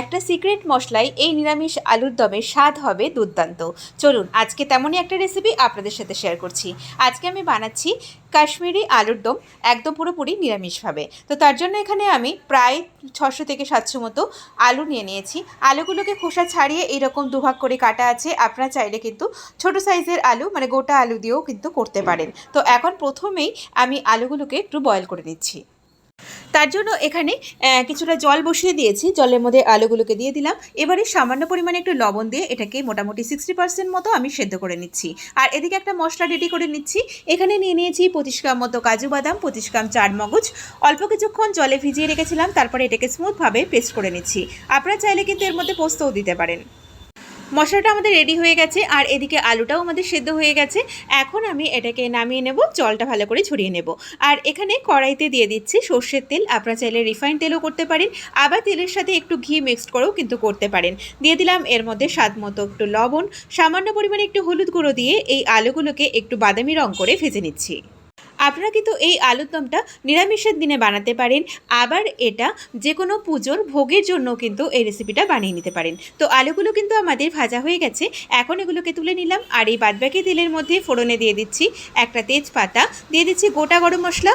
একটা সিক্রেট মশলায় এই নিরামিষ আলুর দমের স্বাদ হবে দুর্দান্ত। চলুন, আজকে তেমনই একটা রেসিপি আপনাদের সাথে শেয়ার করছি। আজকে আমি বানাচ্ছি কাশ্মীরি আলুর দম, একদম পুরোপুরি নিরামিষভাবে। তো তার জন্য এখানে আমি প্রায় ছশো থেকে সাতশো মতো আলু নিয়ে নিয়েছি। আলুগুলোকে খোসা ছাড়িয়ে এইরকম দুভাগ করে কাটা আছে। আপনারা চাইলে কিন্তু ছোট সাইজের আলু মানে গোটা আলু দিয়েও কিন্তু করতে পারেন। তো এখন প্রথমেই আমি আলুগুলোকে একটু বয়েল করে নিচ্ছি। তার জন্য এখানে কিছুটা জল বসিয়ে দিয়েছি। জলের মধ্যে আলুগুলোকে দিয়ে দিলাম। এবারে সামান্য পরিমাণে একটু লবণ দিয়ে এটাকে মোটামুটি সিক্সটি পার্সেন্ট মতো আমি সেদ্ধ করে নিচ্ছি। আর এদিকে একটা মশলা রেডি করে নিচ্ছি। এখানে নিয়ে নিয়েছি পঁচিশ গ্রাম মতো কাজু বাদাম, পঁচিশ গ্রাম চার মগজ। অল্প কিছুক্ষণ জলে ভিজিয়ে রেখেছিলাম, তারপরে এটাকে স্মুথভাবে পেস্ট করে নিচ্ছি। আপনারা চাইলে কিন্তু এর মধ্যে পোস্তও দিতে পারেন। মশলাটা আমাদের রেডি হয়ে গেছে, আর এদিকে আলুটাও আমাদের সেদ্ধ হয়ে গেছে। এখন আমি এটাকে নামিয়ে নেব, জলটা ভালো করে ছড়িয়ে নেব। আর এখানে কড়াইতে দিয়ে দিচ্ছি সর্ষের তেল, আপনারা চাইলে রিফাইন তেলও করতে পারেন। আবার তেলের সাথে একটু ঘি মিক্সড করেও কিন্তু করতে পারেন। দিয়ে দিলাম এর মধ্যে স্বাদ মতো একটু লবণ, সামান্য পরিমাণে একটু হলুদ গুঁড়ো দিয়ে এই আলুগুলোকে একটু বাদামি রং করে ভেজে নিচ্ছি। আপনারা কিন্তু এই আলুর দমটা নিরামিষের দিনে বানাতে পারেন। আবার এটা যে কোনো পুজোর ভোগের জন্য কিন্তু এই রেসিপিটা বানিয়ে নিতে পারেন। তো আলুগুলো কিন্তু আমাদের ভাজা হয়ে গেছে। এখন এগুলোকে তুলে নিলাম আর এই বাদবাকি তেলের মধ্যে ফোড়নে দিয়ে দিচ্ছি একটা তেজপাতা। দিয়ে দিচ্ছি গোটা গরম মশলা।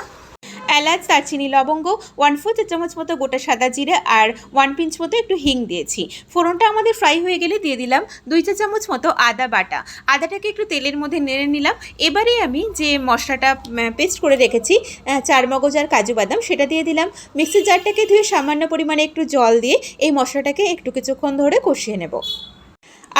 এলাচ, দারচিনি, লবঙ্গ ওয়ান ফোর চা চামচ মতো গোটা সাদা জিরে আর ওয়ান পিঞ্চ মতো একটু হিং দিয়েছি। ফোড়নটা আমাদের ফ্রাই হয়ে গেলে দিয়ে দিলাম দুই চা চামচ মতো আদা বাটা। আদাটাকে একটু তেলের মধ্যে নেড়ে নিলাম। এবারে আমি যে মশলাটা পেস্ট করে রেখেছি চার মগজ আর কাজু বাদাম, সেটা দিয়ে দিলাম। মিক্সির জারটাকে ধুয়ে সামান্য পরিমাণে একটু জল দিয়ে এই মশলাটাকে একটু কিছুক্ষণ ধরে কষিয়ে নেব।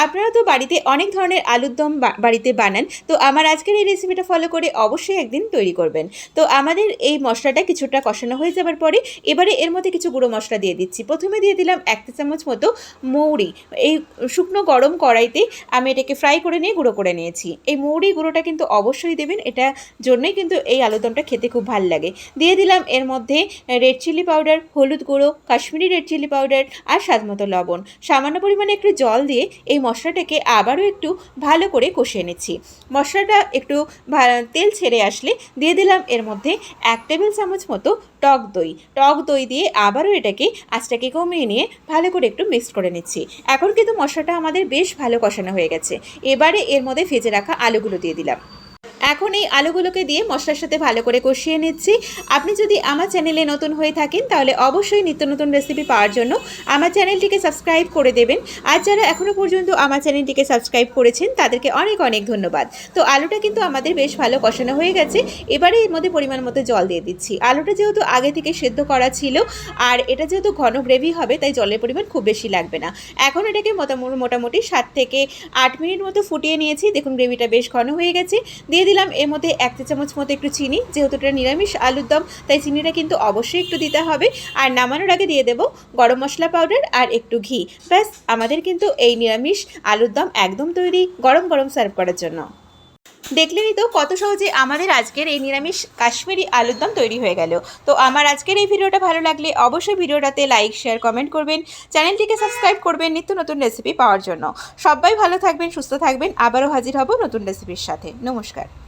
আপনারা তো বাড়িতে অনেক ধরনের আলুর দম বাড়িতে বানান, তো আমার আজকের এই রেসিপিটা ফলো করে অবশ্যই একদিন তৈরি করবেন। তো আমাদের এই মশলাটা কিছুটা কষানো হয়ে যাবার পরে, এবারে এর মধ্যে কিছু গুঁড়ো মশলা দিয়ে দিচ্ছি। প্রথমে দিয়ে দিলাম এক চামচ মতো মৌরি। এই শুকনো গরম কড়াইতে আমি এটাকে ফ্রাই করে নিয়ে গুঁড়ো করে নিয়েছি। এই মৌরি গুঁড়োটা কিন্তু অবশ্যই দেবেন, এটা জন্যই কিন্তু এই আলুদমটা খেতে খুব ভালো লাগে। দিয়ে দিলাম এর মধ্যে রেড চিলি পাউডার হলুদ গুঁড়ো, কাশ্মীরি রেড চিলি পাউডার আর স্বাদ মতো লবণ। সামান্য পরিমাণে একটু জল দিয়ে এই মশলাটাকে আবারও একটু ভালো করে কষিয়ে নিচ্ছি। মশলাটা একটু তেল ছেড়ে আসলে দিয়ে দিলাম এর মধ্যে এক টেবিল চামচ মতো টক দই। টক দই দিয়ে আবারও এটাকে আঁচটাকে কমিয়ে নিয়ে ভালো করে একটু মিক্স করে নিচ্ছি। এখন কিন্তু মশলাটা আমাদের বেশ ভালো কষানো হয়ে গেছে। এবারে এর মধ্যে ভেজে রাখা আলুগুলো দিয়ে দিলাম। এখন এই আলুগুলোকে দিয়ে মশলার সাথে ভালো করে কষিয়ে নিচ্ছি। আপনি যদি আমার চ্যানেলে নতুন হয়ে থাকেন, তাহলে অবশ্যই নিত্য নতুন রেসিপি পাওয়ার জন্য আমার চ্যানেলটিকে সাবস্ক্রাইব করে দেবেন। আর যারা এখনও পর্যন্ত আমার চ্যানেলটিকে সাবস্ক্রাইব করেছেন, তাদেরকে অনেক অনেক ধন্যবাদ। তো আলুটা কিন্তু আমাদের বেশ ভালো কষানো হয়ে গেছে। এবারে এর মধ্যে পরিমাণ মতো জল দিয়ে দিচ্ছি। আলুটা যেহেতু আগে থেকে সেদ্ধ করা ছিল, আর এটা যেহেতু ঘন গ্রেভি হবে, তাই জলের পরিমাণ খুব বেশি লাগবে না। এখন এটাকে মোটামুটি মোটামুটি সাত থেকে আট মিনিট মতো ফুটিয়ে নিয়েছি। দেখুন গ্রেভিটা বেশ ঘন হয়ে গেছে। দিয়ে দিলাম এর মধ্যে এক চা চামচ মতো একটু চিনি, যেহেতু এটা নিরামিষ আলুর দম, তাই চিনিটা কিন্তু অবশ্যই একটু দিতে হবে। আর নামানোর আগে দিয়ে দেবো গরম মশলা পাউডার আর একটু ঘি। ব্যাস, আমাদের কিন্তু এই নিরামিষ আলুর দম একদম তৈরি, গরম গরম সার্ভ করার জন্য। দেখলেনই তো কত সহজে আমাদের আজকের এই নিরামিষ কাশ্মীরি আলুর দম তৈরি হয়ে গেল। তো আমার আজকের এই ভিডিওটা ভালো লাগলে অবশ্যই ভিডিওটাতে লাইক, শেয়ার, কমেন্ট করবেন। চ্যানেলটিকে সাবস্ক্রাইব করবেন নিত্য নতুন রেসিপি পাওয়ার জন্য। সবাই ভালো থাকবেন, সুস্থ থাকবেন। আবারও হাজির হব নতুন রেসিপির সাথে। নমস্কার।